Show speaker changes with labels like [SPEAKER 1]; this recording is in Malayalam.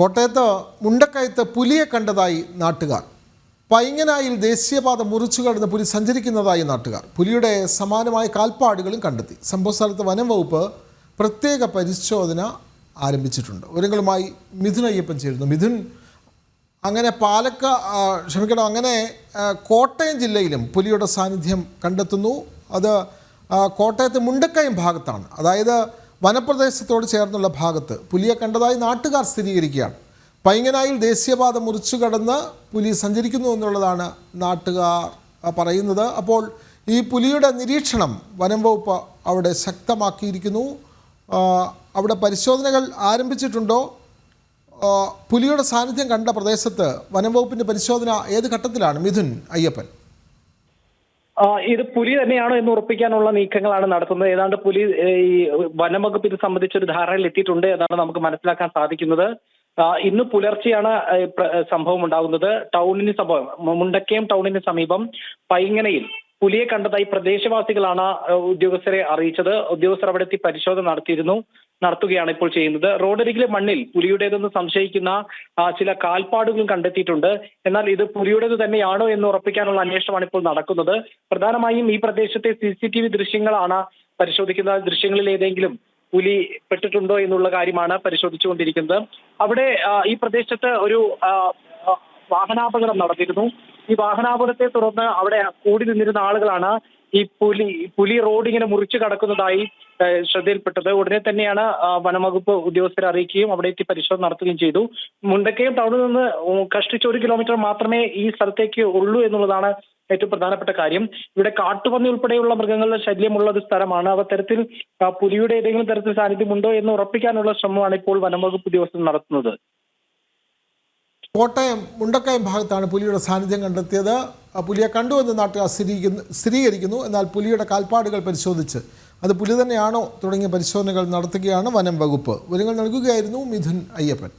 [SPEAKER 1] കോട്ടയത്ത് മുണ്ടക്കയത്ത് പുലിയെ കണ്ടതായി നാട്ടുകാർ. പൈങ്ങനായിൽ ദേശീയപാത മുറിച്ചു കടന്ന് പുലി സഞ്ചരിക്കുന്നതായി നാട്ടുകാർ. പുലിയുടെ സമാനമായ കാൽപ്പാടുകളും കണ്ടെത്തി. സംഭവ സ്ഥലത്ത് വനം വകുപ്പ് പ്രത്യേക പരിശോധന ആരംഭിച്ചിട്ടുണ്ട്. ഒരുങ്ങളുമായി മിഥുൻ അയ്യപ്പൻ ചേരുന്നു. മിഥുൻ അങ്ങനെ പാലക്ക ക്ഷമിക്കണം അങ്ങനെ കോട്ടയം ജില്ലയിലും പുലിയുടെ സാന്നിധ്യം കണ്ടെത്തുന്നു. അത് കോട്ടയത്ത് മുണ്ടക്കയം ഭാഗത്താണ്. അതായത് വനപ്രദേശത്തോട് ചേർന്നുള്ള ഭാഗത്ത് പുലിയെ കണ്ടതായി നാട്ടുകാർ സ്ഥിരീകരിക്കുകയാണ്. പൈങ്ങനായിൽ ദേശീയപാത മുറിച്ചു കടന്ന് പുലി സഞ്ചരിക്കുന്നു എന്നുള്ളതാണ് നാട്ടുകാർ പറയുന്നത്. അപ്പോൾ ഈ പുലിയുടെ നിരീക്ഷണം വനം വകുപ്പ് അവിടെ ശക്തമാക്കിയിരിക്കുന്നു. അവിടെ പരിശോധനകൾ ആരംഭിച്ചിട്ടുണ്ടോ? പുലിയുടെ സാന്നിധ്യം കണ്ട പ്രദേശത്ത് വനം വകുപ്പിന്റെ പരിശോധന ഏത് ഘട്ടത്തിലാണ്? മിഥുൻ അയ്യപ്പൻ.
[SPEAKER 2] ഇത് പുലി തന്നെയാണോ എന്ന് ഉറപ്പിക്കാനുള്ള നീക്കങ്ങളാണ് നടത്തുന്നത്. ഏതാണ്ട് പുലി ഈ വനംവകുപ്പ് ഇത് സംബന്ധിച്ചൊരു ധാരണയിൽ എത്തിയിട്ടുണ്ട് എന്നാണ് നമുക്ക് മനസ്സിലാക്കാൻ സാധിക്കുന്നത്. ഇന്ന് പുലർച്ചെയാണ് സംഭവം ഉണ്ടാകുന്നത്. ടൗണിന് സംഭവം മുണ്ടക്കയം ടൗണിന് സമീപം പൈങ്ങനയിൽ പുലിയെ കണ്ടതായി പ്രദേശവാസികളാണ് ഉദ്യോഗസ്ഥരെ അറിയിച്ചത്. ഉദ്യോഗസ്ഥർ അവിടെ എത്തി പരിശോധന നടത്തിയിരുന്നു നടത്തുകയാണ് ഇപ്പോൾ ചെയ്യുന്നത്. റോഡരികിലെ മണ്ണിൽ പുലിയുടേതെന്ന് സംശയിക്കുന്ന ചില കാൽപ്പാടുകളും കണ്ടെത്തിയിട്ടുണ്ട്. എന്നാൽ ഇത് പുലിയുടേത് തന്നെയാണോ എന്ന് ഉറപ്പിക്കാനുള്ള അന്വേഷണമാണ് ഇപ്പോൾ നടക്കുന്നത്. പ്രധാനമായും ഈ പ്രദേശത്തെ സി ദൃശ്യങ്ങളാണ് പരിശോധിക്കുന്ന ദൃശ്യങ്ങളിൽ ഏതെങ്കിലും പുലി പെട്ടിട്ടുണ്ടോ എന്നുള്ള കാര്യമാണ് പരിശോധിച്ചുകൊണ്ടിരിക്കുന്നത്. അവിടെ ഈ പ്രദേശത്ത് ഒരു വാഹനാപകടം നടന്നിരുന്നു. ഈ വാഹനാപകടത്തെ തുടർന്ന് അവിടെ കൂടി നിന്നിരുന്ന ആളുകളാണ് ഈ പുലി പുലി റോഡ് ഇങ്ങനെ മുറിച്ചു കടക്കുന്നതായി ശ്രദ്ധയിൽപ്പെട്ടത്. ഉടനെ തന്നെയാണ് വനംവകുപ്പ് ഉദ്യോഗസ്ഥരെ അറിയിക്കുകയും അവിടെ എത്തി പരിശോധന നടത്തുകയും ചെയ്തു. മുണ്ടക്കയം ടൗണിൽ നിന്ന് കഷ്ടിച്ച് ഒരു കിലോമീറ്റർ മാത്രമേ ഈ സ്ഥലത്തേക്ക് ഉള്ളൂ എന്നുള്ളതാണ് ഏറ്റവും പ്രധാനപ്പെട്ട കാര്യം. ഇവിടെ കാട്ടുപന്നി ഉൾപ്പെടെയുള്ള മൃഗങ്ങളുടെ ശല്യമുള്ള ഒരു സ്ഥലമാണ്. അവ തരത്തിൽ പുലിയുടെ ഏതെങ്കിലും തരത്തിൽ സാന്നിധ്യമുണ്ടോ എന്ന് ഉറപ്പിക്കാനുള്ള ശ്രമമാണ് ഇപ്പോൾ വനംവകുപ്പ് ഉദ്യോഗസ്ഥർ നടത്തുന്നത്.
[SPEAKER 1] കോട്ടയം മുണ്ടക്കയം ഭാഗത്താണ് പുലിയുടെ സാന്നിധ്യം കണ്ടെത്തിയത്. പുലിയെ കണ്ടു എന്ന് നാട്ടുകാർ സ്ഥിരീകരിക്കുന്നു സ്ഥിരീകരിക്കുന്നു. എന്നാൽ പുലിയുടെ കാൽപ്പാടുകൾ പരിശോധിച്ച് അത് പുലി തന്നെയാണോ തുടങ്ങിയ പരിശോധനകൾ നടത്തുകയാണ് വനം വകുപ്പ്. വിവരങ്ങൾ നൽകുകയായിരുന്നു മിഥുൻ അയ്യപ്പൻ.